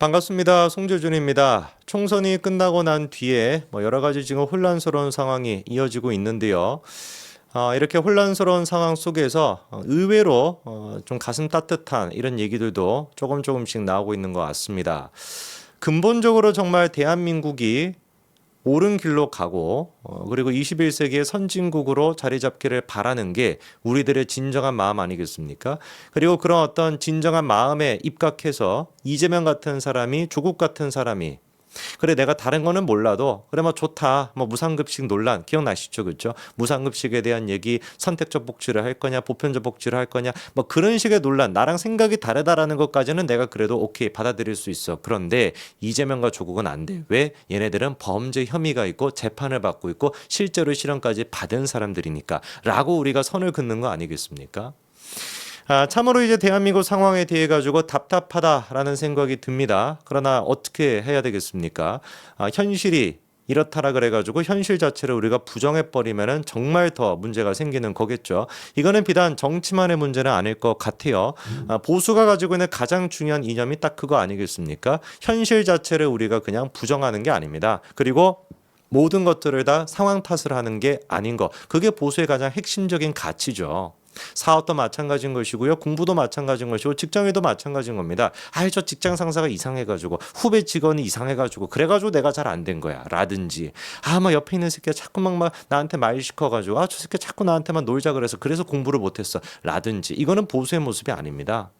반갑습니다. 송재준입니다. 총선이 끝나고 난 뒤에 뭐 여러 가지 지금 혼란스러운 상황이 이어지고 있는데요. 어, 이렇게 혼란스러운 상황 속에서 어, 의외로 어, 좀 가슴 따뜻한 이런 얘기들도 조금 조금씩 나오고 있는 것 같습니다. 근본적으로 정말 대한민국이 옳은 길로 가고 어, 그리고 21세기의 선진국으로 자리 잡기를 바라는 게 우리들의 진정한 마음 아니겠습니까? 그리고 그런 어떤 진정한 마음에 입각해서 이재명 같은 사람이 조국 같은 사람이 그래 내가 다른 거는 몰라도 그래 뭐 좋다. 뭐 무상급식 논란. 기억나시죠? 그렇죠? 무상급식에 대한 얘기 선택적 복지를 할 거냐 보편적 복지를 할 거냐 뭐 그런 식의 논란. 나랑 생각이 다르다라는 것까지는 내가 그래도 오케이 받아들일 수 있어. 그런데 이재명과 조국은 안 돼 왜? 얘네들은 범죄 혐의가 있고 재판을 받고 있고 실제로 실형까지 받은 사람들이니까라고 우리가 선을 긋는 거 아니겠습니까? 아, 참으로 이제 대한민국 상황에 대해 가지고 답답하다라는 생각이 듭니다. 그러나 어떻게 해야 되겠습니까? 아, 현실이 이렇다라 그래가지고 현실 자체를 우리가 부정해 버리면은 정말 더 문제가 생기는 거겠죠. 이거는 비단 정치만의 문제는 아닐 것 같아요. 아, 보수가 가지고 있는 가장 중요한 이념이 딱 그거 아니겠습니까? 현실 자체를 우리가 그냥 부정하는 게 아닙니다. 그리고 모든 것들을 다 상황 탓을 하는 게 아닌 거. 그게 보수의 가장 핵심적인 가치죠. 사업도 마찬가지인 것이고요. 공부도 마찬가지인 것이고 직장에도 마찬가지인 겁니다. 아이 저 직장 상사가 이상해 가지고 후배 직원이 이상해 가지고 그래 가지고 내가 잘 안 된 거야. 라든지 아막 옆에 있는 새끼가 자꾸만 막 나한테 말 시켜 가지고 아 저 새끼 자꾸 나한테만 놀자 그래서 그래서 공부를 못 했어. 라든지 이거는 보수의 모습이 아닙니다.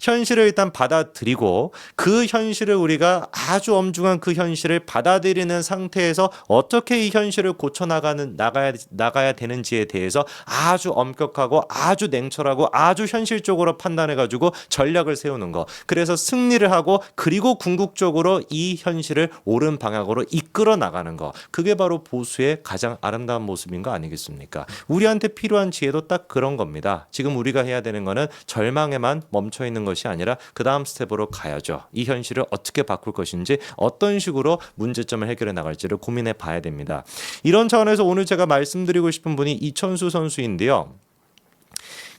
현실을 일단 받아들이고 그 현실을 우리가 아주 엄중한 그 현실을 받아들이는 상태에서 어떻게 이 현실을 고쳐 나가는 나가야 나가야 되는지에 대해서 아주 엄격하고 아주 냉철하고 아주 현실적으로 판단해 가지고 전략을 세우는 거. 그래서 승리를 하고 그리고 궁극적으로 이 현실을 옳은 방향으로 이끌어 나가는 거. 그게 바로 보수의 가장 아름다운 모습인 거 아니겠습니까? 우리한테 필요한 지혜도 딱 그런 겁니다. 지금 우리가 해야 되는 거는 절망에만 멈춰 있는 것이 아니라 그 다음 스텝으로 가야죠. 이 현실을 어떻게 바꿀 것인지 어떤 식으로 문제점을 해결해 나갈지를 고민해 봐야 됩니다. 이런 차원에서 오늘 제가 말씀드리고 싶은 분이 이천수 선수인데요.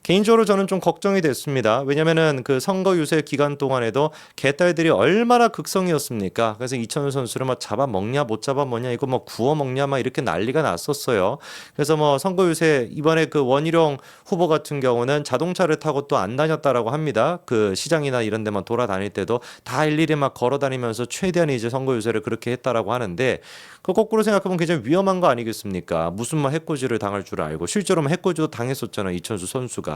개인적으로 저는 좀 걱정이 됐습니다. 왜냐면은 그 선거 유세 기간 동안에도 개딸들이 얼마나 극성이었습니까? 그래서 이천우 선수를 뭐 잡아 먹냐 못 잡아 먹냐 이거 뭐 구워 먹냐 막 이렇게 난리가 났었어요. 그래서 뭐 선거 유세 이번에 그 원희룡 후보 같은 경우는 자동차를 타고 또 안 다녔다라고 합니다. 그 시장이나 이런 데만 돌아다닐 때도 다 일일이 막 걸어 다니면서 최대한 이제 선거 유세를 그렇게 했다라고 하는데 그 거꾸로 생각하면 굉장히 위험한 거 아니겠습니까? 무슨 뭐 해코지를 당할 줄 알고 실제로 뭐 해코지도 당했었잖아요. 이천수 선수가.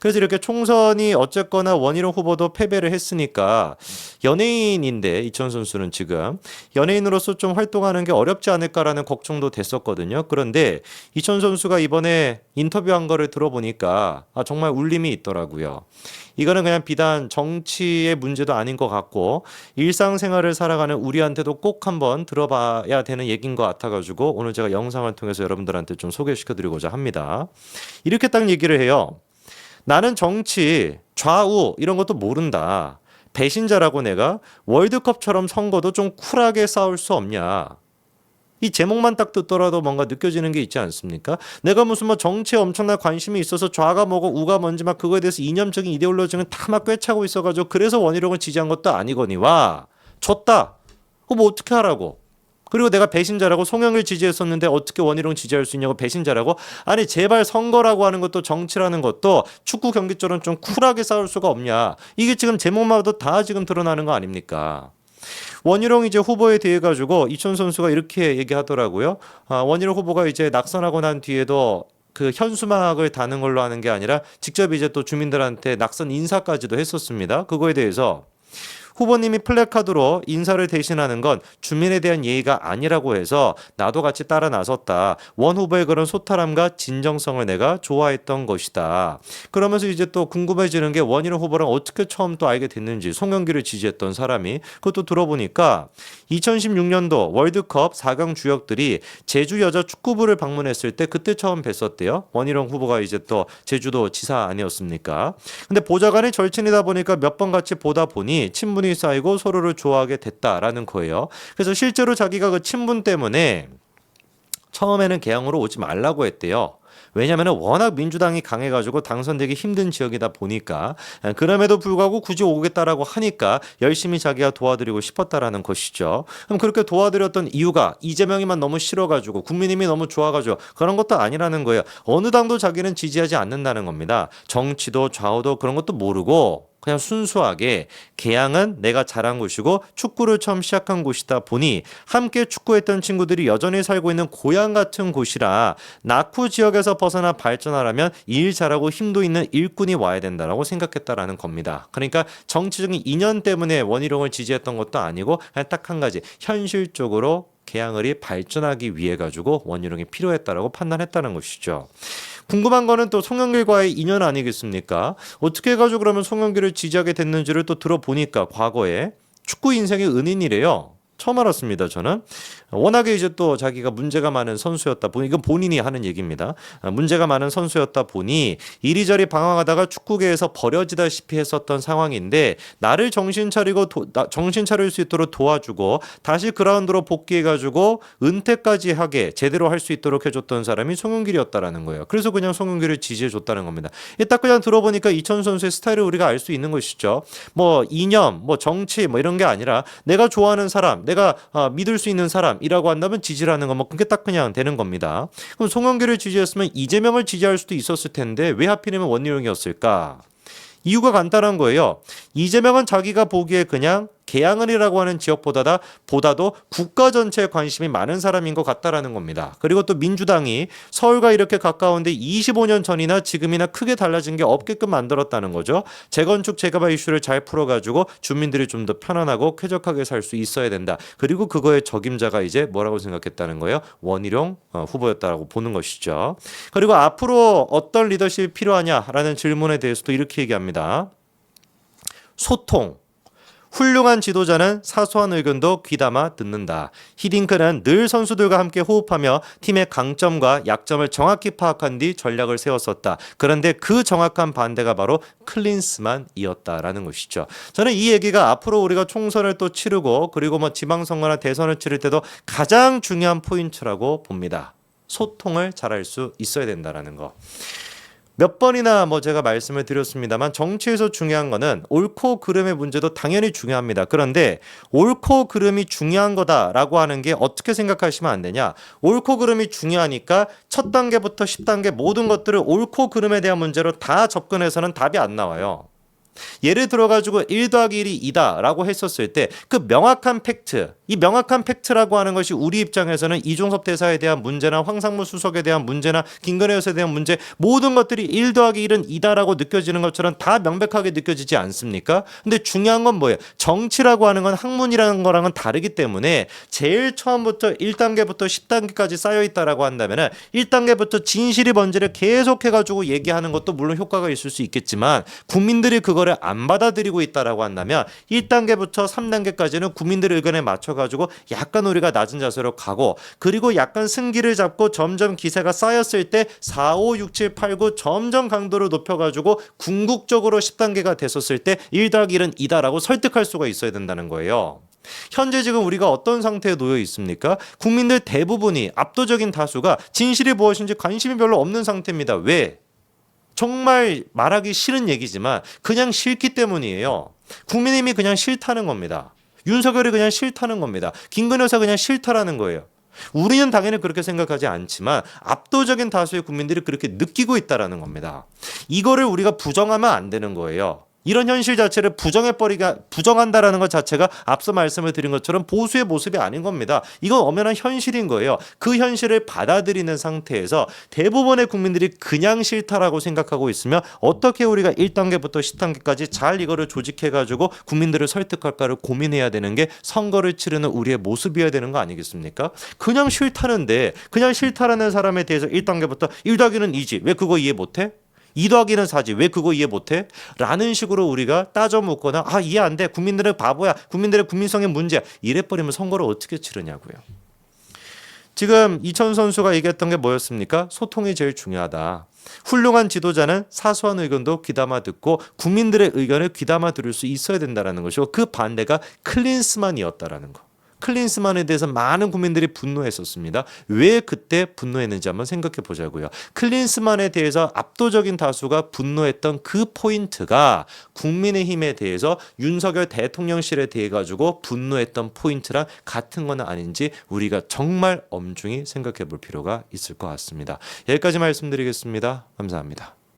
그래서 이렇게 총선이 어쨌거나 원희룡 후보도 패배를 했으니까 연예인인데 이천 선수는 지금 연예인으로서 좀 활동하는 게 어렵지 않을까라는 걱정도 됐었거든요. 그런데 이천 선수가 이번에 인터뷰한 거를 들어보니까 아, 정말 울림이 있더라고요. 이거는 그냥 비단 정치의 문제도 아닌 것 같고 일상생활을 살아가는 우리한테도 꼭 한번 들어봐야 되는 얘기인 것 같아가지고 오늘 제가 영상을 통해서 여러분들한테 좀 소개시켜드리고자 합니다. 이렇게 딱 얘기를 해요. 나는 정치, 좌우 이런 것도 모른다. 배신자라고 내가 월드컵처럼 선거도 좀 쿨하게 싸울 수 없냐. 이 제목만 딱 듣더라도 뭔가 느껴지는 게 있지 않습니까? 내가 무슨 뭐 정치에 엄청난 관심이 있어서 좌가 뭐고 우가 뭔지 막 그거에 대해서 이념적인 이데올로지는 다 막 꿰차고 있어가지고 그래서 원희룡을 지지한 것도 아니거니와 졌다. 그거 뭐 어떻게 하라고? 그리고 내가 배신자라고 송영을 지지했었는데 어떻게 원희룡 지지할 수 있냐고 배신자라고? 아니 제발 선거라고 하는 것도 정치라는 것도 축구 경기처럼 좀 쿨하게 싸울 수가 없냐? 이게 지금 봐도 다 지금 드러나는 거 아닙니까? 원희룡 이제 후보에 대해 가지고 이천 선수가 이렇게 얘기하더라고요. 아, 원희룡 후보가 이제 낙선하고 난 뒤에도 그 현수막을 다는 걸로 하는 게 아니라 직접 이제 또 주민들한테 낙선 인사까지도 했었습니다. 그거에 대해서 후보님이 플래카드로 인사를 대신하는 건 주민에 대한 예의가 아니라고 해서 나도 같이 따라 나섰다. 원 후보의 그런 소탈함과 진정성을 내가 좋아했던 것이다. 그러면서 이제 또 궁금해지는 게 원희룡 후보랑 어떻게 처음 또 알게 됐는지 송영기를 지지했던 사람이 그것도 들어보니까 2016년도 월드컵 4강 주역들이 제주 여자 축구부를 방문했을 때 그때 처음 뵀었대요. 원희룡 후보가 이제 또 제주도 지사 아니었습니까? 근데 보좌관이 절친이다 보니까 몇 번 같이 보다 보니 친분이 쌓이고 서로를 좋아하게 됐다라는 거예요. 그래서 실제로 자기가 그 친분 때문에 처음에는 개항으로 오지 말라고 했대요. 왜냐하면 워낙 민주당이 강해가지고 당선되기 힘든 지역이다 보니까 에, 그럼에도 불구하고 굳이 오겠다라고 하니까 열심히 자기가 도와드리고 싶었다라는 것이죠. 그럼 그렇게 도와드렸던 이유가 이재명이만 너무 싫어가지고 국민님이 너무 좋아가지고 그런 것도 아니라는 거예요. 어느 당도 자기는 지지하지 않는다는 겁니다. 정치도 좌우도 그런 것도 모르고 그냥 순수하게 개항은 내가 자란 곳이고 축구를 처음 시작한 곳이다 보니 함께 축구했던 친구들이 여전히 살고 있는 고향 같은 곳이라 낙후 지역에서 벗어나 발전하려면 일 잘하고 힘도 있는 일꾼이 와야 된다라고 생각했다라는 겁니다. 그러니까 정치적인 인연 때문에 원희룡을 지지했던 것도 아니고 그냥 딱 한 가지 현실적으로 개항을이 발전하기 위해 가지고 원희룡이 필요했다라고 판단했다는 것이죠. 궁금한 거는 또 송영길과의 인연 아니겠습니까? 어떻게 해가지고 그러면 송영길을 지지하게 됐는지를 또 들어보니까 과거에 축구 인생의 은인이래요. 처음 알았습니다. 저는 워낙에 이제 또 자기가 문제가 많은 선수였다 보니 이건 본인이 하는 얘기입니다. 아, 문제가 많은 선수였다 보니 이리저리 방황하다가 축구계에서 버려지다시피 했었던 상황인데 나를 정신 차리고 도, 나, 정신 차릴 수 있도록 도와주고 다시 그라운드로 복귀해가지고 은퇴까지 하게 제대로 할 수 있도록 해줬던 사람이 송영길이었다라는 거예요. 그래서 그냥 송영길을 지지해줬다는 겁니다. 이딱 그냥 들어보니까 이천 선수의 스타일을 우리가 알 수 있는 것이죠. 뭐 이념, 뭐 정치, 뭐 이런 게 아니라 내가 좋아하는 사람, 내가 아, 믿을 수 있는 사람이라고 한다면 지지라는 건뭐 그게 딱 그냥 되는 겁니다. 그럼 송영길을 지지했으면 이재명을 지지할 수도 있었을 텐데 왜 하필이면 원희룡이었을까? 이유가 간단한 거예요. 이재명은 자기가 보기에 그냥 개항을이라고 하는 지역보다다 보다도 국가 전체에 관심이 많은 사람인 것 같다라는 겁니다. 그리고 또 민주당이 서울과 이렇게 가까운데 25년 전이나 지금이나 크게 달라진 게 없게끔 만들었다는 거죠. 재건축 재개발 이슈를 잘 풀어가지고 주민들이 좀 더 편안하고 쾌적하게 살 수 있어야 된다. 그리고 그거의 적임자가 이제 뭐라고 생각했다는 거예요? 원희룡 어, 후보였다라고 보는 것이죠. 그리고 앞으로 어떤 리더십이 필요하냐라는 질문에 대해서도 이렇게 얘기합니다. 소통. 훌륭한 지도자는 사소한 의견도 귀담아 듣는다. 히딩크는 늘 선수들과 함께 호흡하며 팀의 강점과 약점을 정확히 파악한 뒤 전략을 세웠었다. 그런데 그 정확한 반대가 바로 클린스만이었다라는 것이죠. 저는 이 얘기가 앞으로 우리가 총선을 또 치르고 그리고 뭐 지방선거나 대선을 치를 때도 가장 중요한 포인트라고 봅니다. 소통을 잘할 수 있어야 된다라는 거. 몇 번이나 뭐 제가 말씀을 드렸습니다만 정치에서 중요한 거는 옳고 그름의 문제도 당연히 중요합니다. 그런데 옳고 그름이 중요한 거다라고 하는 게 어떻게 생각하시면 안 되냐? 옳고 그름이 중요하니까 첫 단계부터 10단계 모든 것들을 옳고 그름에 대한 문제로 다 접근해서는 답이 안 나와요. 예를 들어가지고 1 더하기 1이 2다라고 했었을 때 그 명확한 팩트, 이 명확한 팩트라고 하는 것이 우리 입장에서는 이종섭 대사에 대한 문제나 황상무 수석에 대한 문제나 김건희 여사에 대한 문제 모든 것들이 1 더하기 1은 2다라고 느껴지는 것처럼 다 명백하게 느껴지지 않습니까? 근데 중요한 건 뭐예요? 정치라고 하는 건 학문이라는 거랑은 다르기 때문에 제일 처음부터 1단계부터 10단계까지 쌓여 있다라고 한다면은 1단계부터 진실이 뭔지를 계속해 가지고 얘기하는 것도 물론 효과가 있을 수 있겠지만 국민들이 그 거를 안 받아들이고 있다라고 한다면 1단계부터 3단계까지는 국민들의 의견에 맞춰 가지고 약간 우리가 낮은 자세로 가고 그리고 약간 승기를 잡고 점점 기세가 쌓였을 때 4, 5, 6, 7, 8, 9 점점 강도를 높여 가지고 궁극적으로 10단계가 됐었을 때1 더하기 1은 2다라고 설득할 수가 있어야 된다는 거예요. 현재 지금 우리가 어떤 상태에 놓여 있습니까? 국민들 대부분이 압도적인 다수가 진실이 무엇인지 관심이 별로 없는 상태입니다. 왜? 정말 말하기 싫은 얘기지만 그냥 싫기 때문이에요. 국민의힘이 그냥 싫다는 겁니다. 윤석열이 그냥 싫다는 겁니다. 김건희 여사 그냥 싫다라는 거예요. 우리는 당연히 그렇게 생각하지 않지만 압도적인 다수의 국민들이 그렇게 느끼고 있다라는 겁니다. 이거를 우리가 부정하면 안 되는 거예요. 이런 현실 자체를 부정해버리가 부정한다라는 것 자체가 앞서 말씀을 드린 것처럼 보수의 모습이 아닌 겁니다. 이건 엄연한 현실인 거예요. 그 현실을 받아들이는 상태에서 대부분의 국민들이 그냥 싫다라고 생각하고 있으면 어떻게 우리가 1단계부터 10단계까지 잘 이거를 조직해가지고 국민들을 설득할까를 고민해야 되는 게 선거를 치르는 우리의 모습이어야 되는 거 아니겠습니까? 그냥 싫다는데 그냥 싫다라는 사람에 대해서 1단계부터 1 더하기는 2지 왜 그거 이해 못해? 2 더하기는 4지 왜 그거 이해 못해? 라는 식으로 우리가 따져 묻거나 아 이해 안 돼 국민들의 바보야 국민들의 국민성의 문제야 이래버리면 선거를 어떻게 치르냐고요. 지금 이천 선수가 얘기했던 게 뭐였습니까? 소통이 제일 중요하다. 훌륭한 지도자는 사소한 의견도 귀담아 듣고 국민들의 의견을 귀담아 들을 수 있어야 된다라는 것이고 그 반대가 클린스만이었다라는 거. 클린스만에 대해서 많은 국민들이 분노했었습니다. 왜 그때 분노했는지 한번 생각해 보자고요. 클린스만에 대해서 압도적인 다수가 분노했던 그 포인트가 국민의힘에 대해서 윤석열 대통령실에 대해 가지고 분노했던 포인트랑 같은 건 아닌지 우리가 정말 엄중히 생각해 볼 필요가 있을 것 같습니다. 여기까지 말씀드리겠습니다. 감사합니다.